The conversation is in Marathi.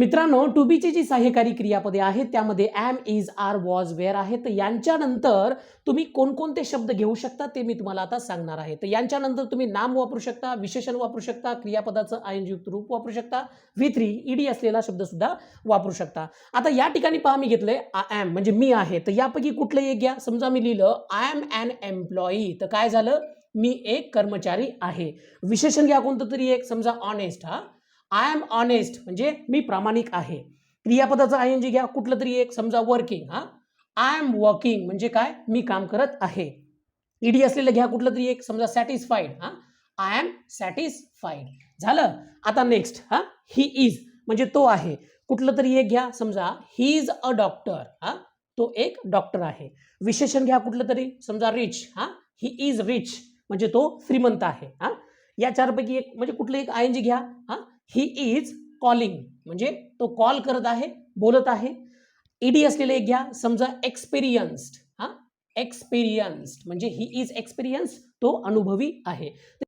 मित्रांनो टू बीची जी सहाय्यकारी क्रियापदे आहेत त्यामध्ये am is are was were आहे तर यांच्यानंतर तुम्ही कोणकोणते शब्द घेऊ शकता ते मी तुम्हाला आता सांगणार आहे. तर यांच्यानंतर तुम्ही नाम वापरू शकता विशेषण वापरू शकता क्रियापदाचं आयनयुक्त रूप वापरू शकता व्ही थ्री ईडी असलेला शब्द सुद्धा वापरू शकता. आता या ठिकाणी पहा मी घेतलंय आय ॲम म्हणजे मी आहे. तर यापैकी कुठलं एक घ्या. समजा मी लिहिलं आय ॲम अन एम्प्लॉई तर काय झालं? मी एक कर्मचारी आहे. विशेषण घ्या कोणतं तरी एक. समजा ऑनेस्ट हा. आय एम ऑनेस्ट म्हणजे मी प्रामाणिक आहे. क्रियापदाचं आय एन जी घ्या कुठलं तरी एक समजा वर्किंग हा. आय एम वर्किंग म्हणजे काय? मी काम करत आहे. ईडी असलेलं घ्या कुठलं तरी एक समजा सॅटिस्फाईड हा. आय एम सॅटिस्फाईड झालं? आता नेक्स्ट हा. ही इज म्हणजे तो आहे. कुठलं तरी एक घ्या समजा ही इज अ डॉक्टर हा. तो एक डॉक्टर आहे. विशेषण घ्या कुठलं तरी समजा रिच हा. ही इज रिच म्हणजे तो श्रीमंत आहे हा. या चारपैकी एक म्हणजे कुठलं एक आय एन जी घ्या हा. ही इज कॉलिंग म्हणजे तो कॉल करत आहे बोलत आहे. ईडी असलेले एक घ्या. समजा एक्सपिरियन्स्ड हा? एक्सपिरियन्स्ड म्हणजे ही इज एक्सपिरियन्स तो अनुभवी आहे.